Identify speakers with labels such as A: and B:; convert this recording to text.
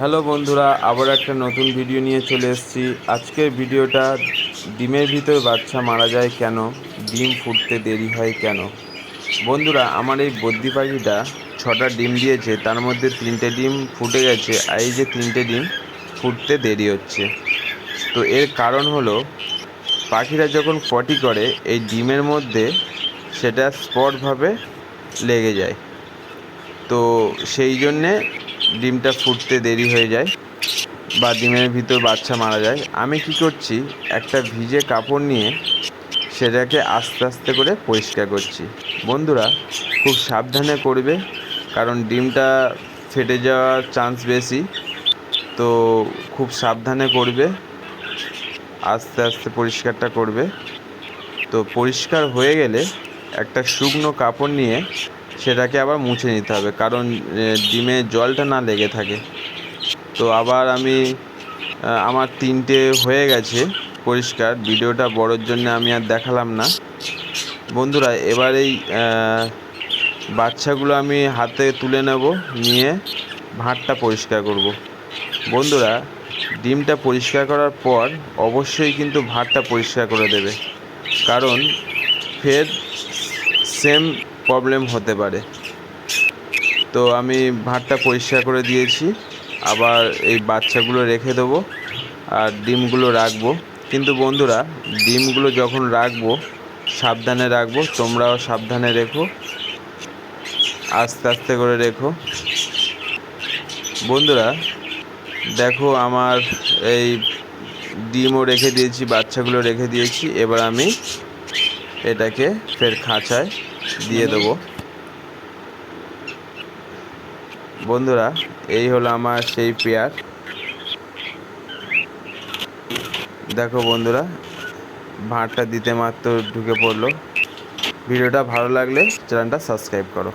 A: Hello বন্ধুরা, আবার একটা নতুন ভিডিও নিয়ে চলে এসেছি। আজকের ভিডিওটা ডিমের ভিতর বাচ্চা মারা যায় কেন? ডিম ফুটতে দেরি হয় কেন? বন্ধুরা, আমার এই বদ্যি পাখিটা ছটা ডিম দিয়েছে, তার মধ্যে তিনটে ডিম ফুটে গেছে, আর এই যে তিনটে ডিম ফুটতে দেরি হচ্ছে। তো এর কারণ হলো, পাখিরা যখন পটি করে, এই ডিমের মধ্যে সেটা স্পটভাবে লেগে যায়। তো সেই জন্যে ডিমটা ফুটতে দেরি হয়ে যায় বা ডিমের ভিতর বাচ্চা মারা যায়, আমি কি করছি, একটা ভিজে কাপড় নিয়ে সেটাকে আস্তে আস্তে করে পরিষ্কার করছি। বন্ধুরা, খুব সাবধানে করবে, কারণ ডিমটা ফেটে যাওয়ার চান্স বেশি। তো খুব সাবধানে করবে, আস্তে আস্তে পরিষ্কারটা করবে। তো পরিষ্কার হয়ে গেলে একটা শুকনো কাপড় নিয়ে সেটাকে আবার মুছে নিতে হবে। কারণ ডিমে জলটা না লেগে থাকে। তো আবার আমি আমার তিনটে হয়ে গেছে পরিষ্কার। ভিডিওটা বড়োর জন্য আমি আর দেখালাম না। বন্ধুরা, এবার এই বাচ্চাগুলো আমি হাতে তুলে নেব, নিয়ে ভাঁড়টা পরিষ্কার করব। বন্ধুরা, ডিমটা পরিষ্কার করার পর অবশ্যই কিন্তু ভাঁড়টা পরিষ্কার করে দেবে। কারণ, ফের সেম প্রবলেম হতে পারে। তো আমি ভাতটা পরিষ্কার করে দিয়েছি। আবার এই বাচ্চাগুলো রেখে দেবো আর ডিমগুলো রাখব। কিন্তু বন্ধুরা, ডিমগুলো যখন রাখব, সাবধানে রাখব। তোমরাও সাবধানে রেখো। আস্তে আস্তে করে রেখো। বন্ধুরা, দেখো আমার এই ডিমও রেখে দিয়েছি, বাচ্চাগুলো রেখে দিয়েছি। এবার আমি এটাকে ফের খাঁচায় দিয়ে দেব। বন্ধুরা, এই হলো আমার সেই পেয়ার। দেখো বন্ধুরা, ভাঁড়টা দিতে মাত্র ঢুকে পড়ল। ভিডিওটা ভালো লাগলে চ্যানেলটা সাবস্ক্রাইব করো।